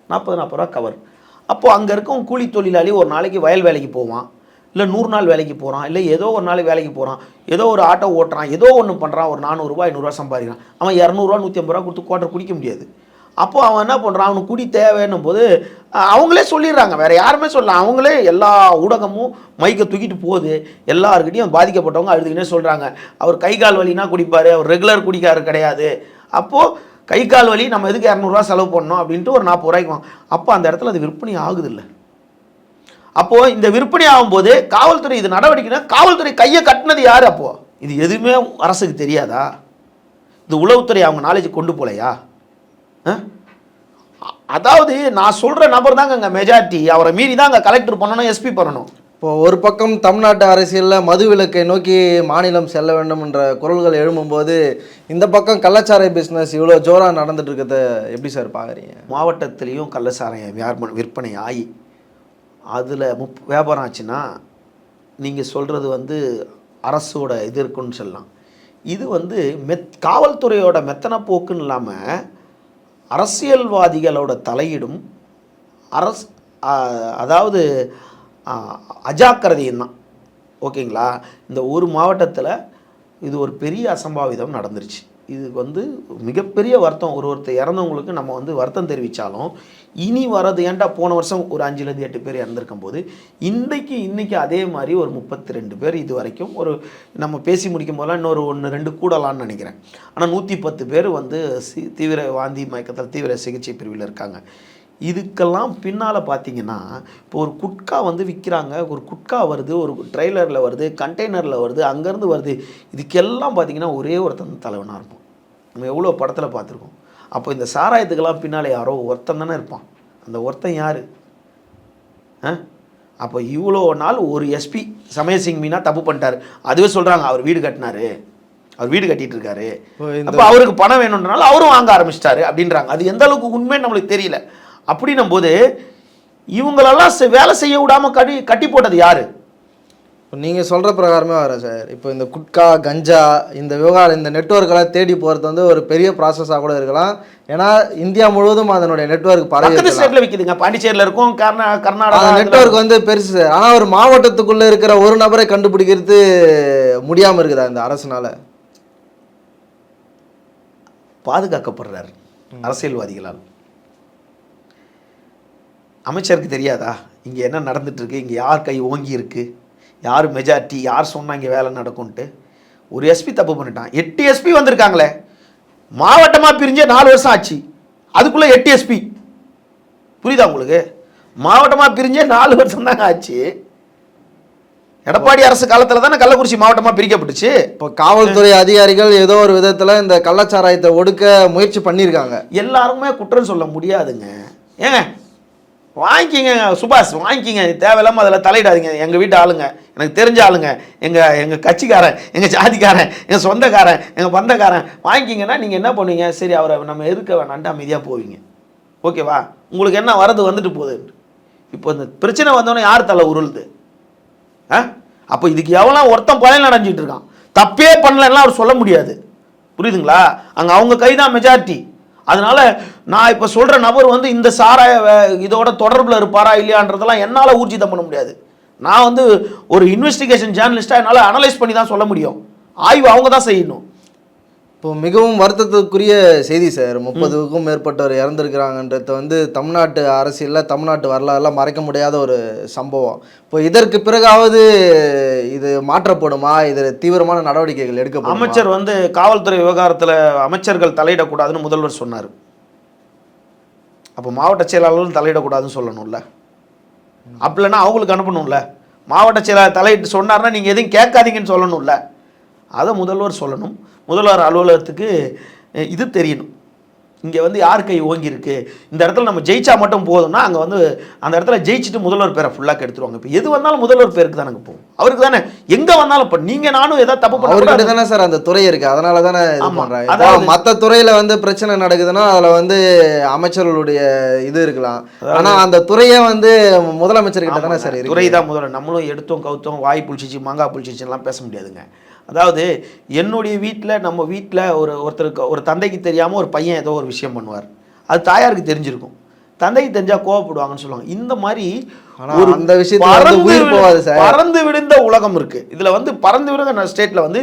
நாற்பது நாற்பது ரூபா கவர். அப்போது அங்கே இருக்கும் கூலி தொழிலாளி ஒரு நாளைக்கு வயல் வேலைக்கு போவான். இல்லை நூறு நாள் வேலைக்கு போகிறான் இல்லை ஏதோ ஒரு நாளைக்கு வேலைக்கு போகிறான் ஏதோ ஒரு ஆட்டோ ஓட்டுறான். ஏதோ ஒன்று பண்ணுறான் ஒரு நானூறுரூவா ஐநூறுரூவா சம்பாதிக்கிறான். அவன் இரநூறுவா நூற்றி ஐம்பது ரூபா கொடுத்து குவாட்டர் குடிக்க முடியாது. அப்போது அவன் என்ன பண்ணுறான் அவனுக்கு குடி தேவைன்னும் போது அவங்களே சொல்லிடுறாங்க. வேறு யாருமே சொல்லல. அவங்களே எல்லா ஊடகமும் மைக்கை தூக்கிட்டு போகுது. எல்லாருக்கிட்டையும் பாதிக்கப்பட்டவங்க அழுதுகிட்டே சொல்கிறாங்க அவர் கை கால் வலினா குடிப்பார். அவர் ரெகுலர் குடிக்காரர் கிடையாது. அப்போது கை கால் வலி நம்ம எதுக்கு இரநூறுவா செலவு பண்ணோம் அப்படின்ட்டு ஒரு நாற்பது ரூபாய்க்கு வாங்க. அப்போ அந்த இடத்துல அது விற்பனை ஆகுது இல்லை அப்போது இந்த விற்பனை ஆகும்போது காவல்துறை இது நடவடிக்கைனா காவல்துறை கையை கட்டினது யார் அப்போது இது எதுவுமே அரசுக்கு தெரியாதா? இது உளவுத்துறை அவங்க நாலேஜ் கொண்டு போலையா? ஆ? அதாவது நான் சொல்கிற நபர் தாங்க அங்கே மெஜாரிட்டி அவரை மீறி தான் அங்கே கலெக்டர் பண்ணணும் எஸ்பி பண்ணணும். இப்போ ஒரு பக்கம் தமிழ்நாட்டு அரசியலில் மது விலக்கை நோக்கி மாநிலம் செல்ல வேண்டும் என்ற குரல்கள் எழும்பும்போது இந்த பக்கம் கள்ளச்சாரை பிஸ்னஸ் இவ்வளோ ஜோராக நடந்துட்டு இருக்கிறத எப்படி சார் பார்க்குறீங்க மாவட்டத்திலையும் கள்ளசாராயம் வியாபாரம் விற்பனை ஆகி அதில் முப் வியாபாரம் ஆச்சுன்னா நீங்கள் சொல்கிறது வந்து அரசோட இது இருக்குன்னு சொல்லலாம். இது வந்து மெத் காவல்துறையோட மெத்தன போக்குன்னு இல்லாமல் அரசியல்வாதிகளோட தலையிடும் அரஸ் அதாவது அஜாக்கிரதையும் தான் ஓகேங்களா? இந்த ஒரு மாவட்டத்தில் இது ஒரு பெரிய அசம்பாவிதம் நடந்துருச்சு. இது வந்து மிகப்பெரிய வருத்தம். ஒரு ஒருத்தர் இறந்தவங்களுக்கு நம்ம வந்து வருத்தம் தெரிவித்தாலும் இனி வர்றது ஏன்டா போன வருஷம் ஒரு அஞ்சுலேருந்து எட்டு பேர் இறந்துருக்கும் போது இன்றைக்கு இன்றைக்கி அதே மாதிரி ஒரு முப்பத்தி ரெண்டு பேர் இது வரைக்கும் ஒரு நம்ம பேசி முடிக்கும் போதெல்லாம் இன்னொரு ஒன்று ரெண்டு கூடலான்னு நினைக்கிறேன். ஆனால் நூற்றி பத்து பேர் வந்து சி தீவிர வாந்தி மயக்கத்தில் தீவிர சிகிச்சை பிரிவில் இருக்காங்க. இதுக்கெல்லாம் பின்னால் பார்த்தீங்கன்னா இப்போ ஒரு குட்கா வந்து விற்கிறாங்க ஒரு குட்கா வருது ஒரு ட்ரெய்லரில் வருது கண்டெய்னரில் வருது அங்கேருந்து வருது. இதுக்கெல்லாம் பார்த்தீங்கன்னா ஒரே ஒருத்தன் தலைவனாக இருப்பான். நம்ம எவ்வளோ படத்தில் பார்த்துருக்கோம். அப்போ இந்த சாராயத்துக்கெல்லாம் பின்னால் யாரோ ஒருத்தன் தானே இருப்பான். அந்த ஒருத்தன் யார்? ஆ? அப்போ இவ்வளோ நாள் ஒரு எஸ்பி சமயசிங் மீனா தப்பு பண்ணிட்டாரு. அதுவே சொல்கிறாங்க அவர் வீடு கட்டினாரு. அவர் வீடு கட்டிட்டு இருக்காரு. அப்போ அவருக்கு பணம் வேணுன்றனால அவரும் வாங்க ஆரம்பிச்சிட்டாரு அப்படின்றாங்க. அது எந்த அளவுக்கு உண்மைன்னு நம்மளுக்கு தெரியல. அப்படின்னும் போது இவங்களெல்லாம் வேலை செய்ய விடாம கட்டி கட்டி போட்டது யாரு? இப்போ நீங்கள் சொல்கிற பிரகாரமே வரேன் சார். இப்போ இந்த குட்கா கஞ்சா இந்த விவகாரம் இந்த நெட்ஒர்க்கெல்லாம் தேடி போகிறது வந்து ஒரு பெரிய ப்ராசஸாக கூட இருக்கலாம். ஏன்னா இந்தியா முழுவதும் அதனுடைய நெட்ஒர்க் பரவி. ஸ்டேட்ல விக்குதுங்க. பாண்டிச்சேரியில இருக்கும் கர்நா கர்நாடகா நெட்ஒர்க் வந்து பெருசு சார். ஆனால் ஒரு மாவட்டத்துக்குள்ளே இருக்கிற ஒரு நபரை கண்டுபிடிக்கிறது முடியாமல் இருக்குதா இந்த அரசுனால? பாதுகாக்கப்படுறார். அரசியல்வாதிகளால். அமைச்சருக்கு தெரியாதா? இங்கே என்ன நடந்துட்டு இருக்கு இங்கே யார் கை ஓங்கி இருக்கு யார் மெஜாரிட்டி? யார் சொன்னா இங்கே வேலை நடக்கும்ன்ட்டு? ஒரு எஸ்பி தப்பு பண்ணிட்டான். எட்டு எஸ்பி வந்திருக்காங்களே. மாவட்டமாக பிரிஞ்சே நாலு வருஷம் ஆச்சு. அதுக்குள்ளே எட்டு எஸ்பி புரியுதா உங்களுக்கு? மாவட்டமாக பிரிஞ்சே நாலு வருஷம் தாங்க ஆச்சு. எடப்பாடி அரசு காலத்தில் தானே கள்ளக்குறிச்சி மாவட்டமாக பிரிக்கப்பட்டுச்சு? இப்போ காவல்துறை அதிகாரிகள் ஏதோ ஒரு விதத்தில் இந்த கள்ளச்சாராயத்தை ஒடுக்க முயற்சி பண்ணியிருக்காங்க. எல்லாருமே குற்றம் சொல்ல முடியாதுங்க. ஏங்க? வாங்கிக்கிங்க சுபாஷ் வாங்கிக்கிங்க. தேவையில்லாமல் அதில் தலையிடாதீங்க. எங்கள் வீட்டு ஆளுங்க எனக்கு தெரிஞ்ச ஆளுங்க எங்கள் எங்கள் கட்சிக்காரன் எங்கள் ஜாதிக்காரன் எங்கள் சொந்தக்காரன் எங்கள் பந்தக்காரன் வாங்கிக்கிங்கன்னா நீங்கள் என்ன பண்ணுவீங்க? சரி அவரை நம்ம எதிர்க்க வேணான்ட்டு அமைதியாக போவீங்க? ஓகேவா உங்களுக்கு என்ன வரது வந்துட்டு போகுது? இப்போ இந்த பிரச்சனை வந்தோடனே யார் தலை உருளுது? ஆ? அப்போ இதுக்கு எவ்வளோ ஒருத்தன் பழைய அடைஞ்சிட்டு இருக்கான்? தப்பே பண்ணலன்னா அவர் சொல்ல முடியாது. புரியுதுங்களா? அங்கே அவங்க கை தான் மெஜாரிட்டி அதனால நான் இப்போ சொல்கிற நபர் வந்து இந்த சாராய இதோட தொடர்பில் இருப்பாரா இல்லையான்றதெல்லாம் என்னால் ஊர்ஜிதம் பண்ண முடியாது. நான் வந்து ஒரு இன்வெஸ்டிகேஷன் ஜேர்னலிஸ்ட்டாக என்னால் அனலைஸ் பண்ணி தான் சொல்ல முடியும். ஆய்வு அவங்க தான் செய்யணும். இப்போ மிகவும் வருத்தத்துக்குரிய செய்தி சார். முப்பதுக்கும் மேற்பட்டவர் இறந்துருக்கிறாங்கன்றத வந்து தமிழ்நாட்டு அரசியலில் தமிழ்நாட்டு வரலாறுலாம் மறைக்க முடியாத ஒரு சம்பவம். இப்போ இதற்கு பிறகாவது இது மாற்றப்படுமா? இது தீவிரமான நடவடிக்கைகள் எடுக்கப்படும்? அமைச்சர் வந்து காவல்துறை விவகாரத்தில் அமைச்சர்கள் தலையிடக்கூடாதுன்னு முதல்வர் சொன்னார். அப்போ மாவட்ட செயலாளரும் தலையிடக்கூடாதுன்னு சொல்லணும்ல. அப்படின்னா அவங்களுக்கு அனுப்பணும்ல. மாவட்ட செயலாளர் தலையிட்டு சொன்னார்னா நீங்கள் எதுவும் கேட்காதீங்கன்னு சொல்லணும்ல. அதை முதல்வர் சொல்லணும். முதல்வர் அலுவலகத்துக்கு இது தெரியணும். இங்கே வந்து யார் கை ஓங்கியிருக்கு? இந்த இடத்துல நம்ம ஜெயிச்சா மட்டும் போதும்னா அங்கே வந்து அந்த இடத்துல ஜெயிச்சுட்டு முதல்வர் பேரை ஃபுல்லாக கெடுத்துருவாங்க. இப்போ எது வந்தாலும் முதல்வர் பேருக்கு தானே போகும். அவருக்கு தானே. எங்கே வந்தாலும் இப்போ நீங்கள் நானும் ஏதாவது தப்பு பண்ண தானே சார் அந்த துறை இருக்கு. அதனால தானே இது அதாவது- மற்ற துறையில வந்து பிரச்சனை நடக்குதுன்னா அதுல வந்து அமைச்சர்களுடைய இது இருக்கலாம். ஆனா அந்த துறையே வந்து முதலமைச்சர்கிட்ட தானே சார் துறை தான் முதல்ல நம்மளும் எடுத்தோம் கவுத்தோம் வாய் புளிச்சிச்சு மாங்காய் புளிச்சிச்சுலாம் பேச முடியாதுங்க. அதாவது என்னுடைய வீட்டில் நம்ம வீட்டில் ஒரு ஒருத்தருக்கு ஒரு தந்தைக்கு தெரியாமல் ஒரு பையன் ஏதோ ஒரு விஷயம் பண்ணுவார். அது தாயாருக்கு தெரிஞ்சிருக்கும். தந்தைக்கு தெரிஞ்சால் கோவப்படுவாங்கன்னு சொல்லுவாங்க. இந்த மாதிரி ஆனா அந்த விஷயத்துல பறந்து விழுந்த உலகம் இருக்கு. இதுல வந்து பறந்து விழுந்த ஸ்டேட்ல வந்து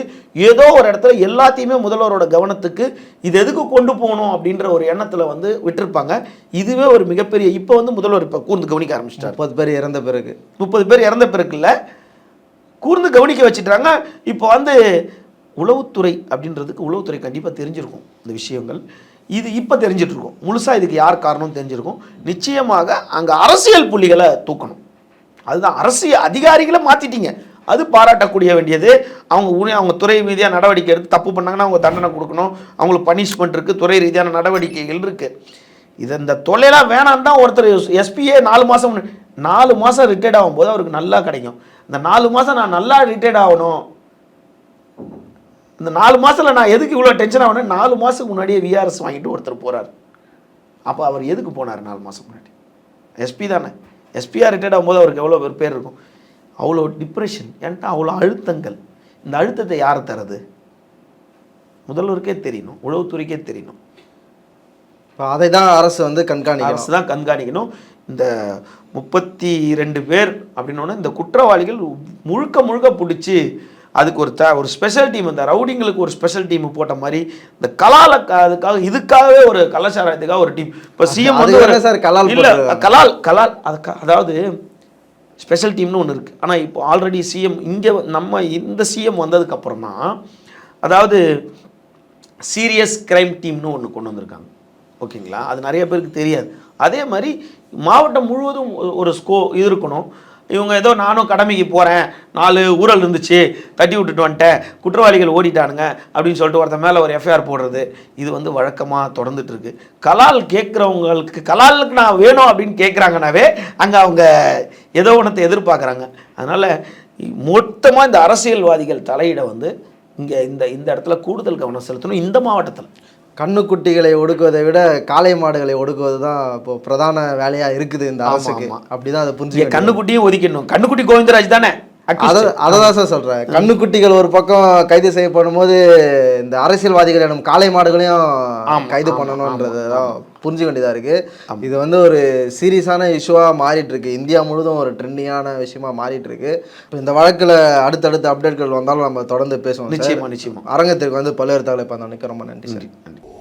ஏதோ ஒரு இடத்துல எல்லாத்தையுமே முதல்வரோட கவனத்துக்கு இது எதுக்கு கொண்டு போகணும் அப்படின்ற ஒரு எண்ணத்துல வந்து விட்டிருப்பாங்க. இதுவே ஒரு மிகப்பெரிய இப்போ வந்து முதல்வர் இப்போ கூர்ந்து கவனிக்க ஆரம்பிச்சிட்டார். முப்பது பேர் இறந்த பிறகு. முப்பது பேர் இறந்த பிறகுல கூர்ந்து கவனிக்க வச்சுட்டாங்க. இப்போ வந்து உளவுத்துறை அப்படின்றதுக்கு உளவுத்துறை கண்டிப்பாக தெரிஞ்சிருக்கும் இந்த விஷயங்கள். இது இப்போ தெரிஞ்சுட்டுருக்கும் முழுசாக இதுக்கு யார் காரணம் தெரிஞ்சிருக்கும். நிச்சயமாக அங்கே அரசியல் புள்ளிகளை தூக்கணும். அதுதான் அரசியல் அதிகாரிகளை மாற்றிட்டீங்க அது பாராட்டக்கூடிய வேண்டியது. அவங்க உணி- அவங்க துறை ரீதியாக நடவடிக்கை எடுத்து தப்பு பண்ணாங்கன்னா அவங்க தண்டனை கொடுக்கணும். அவங்களுக்கு பனிஷ்மெண்ட் இருக்குது துறை ரீதியான நடவடிக்கைகள் இருக்குது இது இந்த தொல்லையெல்லாம் வேணாம் தான் ஒருத்தர் எஸ்பிஏ நாலு மாதம் நாலு மாதம் ரிட்டையர்ட் ஆகும்போது அவருக்கு நல்லா கிடைக்கும். இந்த நாலு மாதம் நான் நல்லா ரிட்டையர்ட் ஆகணும். இந்த நாலு மாதத்தில் நான் எதுக்கு இவ்வளோ டென்ஷன் ஆகணும் நாலு மாதத்துக்கு முன்னாடியே விஆர்எஸ் வாங்கிட்டு ஒருத்தர் போகிறார் அப்போ அவர் எதுக்கு போனார் நாலு மாதம் முன்னாடி? எஸ்பி தானே. எஸ்பிஆர் ரிட்டையர்ட் ஆகும்போது அவருக்கு எவ்வளோ பேர் பேர் இருக்கும்? அவ்வளோ டிப்ரெஷன் ஏன்ட்டா அவ்வளோ அழுத்தங்கள்? இந்த அழுத்தத்தை யார் தரது? முதல்வருக்கே தெரியணும் உளவுத்துறைக்கே தெரியணும். அதை தான் அரசு வந்து கண்காணிக்கணும். அரசு தான் கண்காணிக்கணும். இந்த முப்பத்தி ரெண்டு பேர் அப்படின்னோடனே இந்த குற்றவாளிகள் முழுக்க முழுக்க பிடிச்சி அதுக்கு ஒரு த ஒரு ஸ்பெஷல் டீம் இந்த ரவுடிங்களுக்கு ஒரு ஸ்பெஷல் டீம் போட்ட மாதிரி இந்த கலால அதுக்காக இதுக்காகவே ஒரு கலாச்சாரத்துக்காக ஒரு டீம் இப்போ சிஎம் வந்து அதுக்கு சார் கலால் இல்ல? கலால் கலால் அது க- அதாவது ஸ்பெஷல் டீம்னு ஒன்று இருக்குது ஆனால் இப்போ ஆல்ரெடி சிஎம் இங்கே நம்ம இந்த சிஎம் வந்ததுக்கு அப்புறம் தான் அதாவது சீரியஸ் கிரைம் டீம்னு ஒன்று கொண்டு வந்திருக்காங்க. ஓகேங்களா? அது நிறைய பேருக்கு தெரியாது. அதே மாதிரி மாவட்டம் முழுவதும் ஒரு ஸ்கோ இது இருக்கணும். இவங்க ஏதோ நானும் கடமைக்கு போகிறேன் நாலு ஊழல் இருந்துச்சு தட்டி விட்டுட்டு வந்துட்டேன் குற்றவாளிகள் ஓடிட்டானுங்க அப்படின்னு சொல்லிட்டு ஒருத்தன் மேலே ஒரு எஃப்ஐஆர் போடுறது இது வந்து வழக்கமாக தொடர்ந்துட்டுருக்கு கலால் கேட்குறவங்களுக்கு கலாலுக்கு நான் வேணும் அப்படின்னு கேட்குறாங்கனாவே அங்கே அவங்க ஏதோ ஒன்றத்தை எதிர்பார்க்குறாங்க. அதனால் மொத்தமாக இந்த அரசியல்வாதிகள் தலையிட வந்து இங்கே இந்த இந்த இடத்துல கூடுதல் கவனம் செலுத்தணும். இந்த மாவட்டத்தில். கண்ணுக்குட்டிகளை ஒடுக்குவதை விட காளை மாடுகளை ஒடுக்குவது தான் இப்போ பிரதான வேலையா இருக்குது இந்த அரசுக்கு. அப்படிதான் அதை புரிஞ்சு கண்ணுக்குட்டியும் ஒதுக்கிடணும். கண்ணுக்குட்டி கோவிந்தராஜ் தானே. அதை தான் சார் சொல்கிறேன் கண்ணுக்குட்டிகள் ஒரு பக்கம் கைது செய்யப்படும் போது இந்த அரசியல்வாதிகள் எனும் காளை மாடுகளையும் கைது ஆமா, பண்ணணுன்றது ஆமா, தான் புரிஞ்சுக்க வேண்டியதாக இருக்குது இது வந்து ஒரு சீரியஸான இஷ்யூவாக மாறிட்டு இருக்கு இந்தியா முழுதும் ஒரு ட்ரெண்டிங்கான விஷயமா மாறிட்டு இருக்கு இப்போ இந்த வழக்கில் அடுத்தடுத்த அப்டேட்கள் வந்தாலும் நம்ம தொடர்ந்து பேசுவோம் சார். நிச்சயமா நிச்சயமா. அரங்கத்திற்கு வந்து பல்வேறு தகவலை இப்போ ரொம்ப நன்றி சார். நன்றி.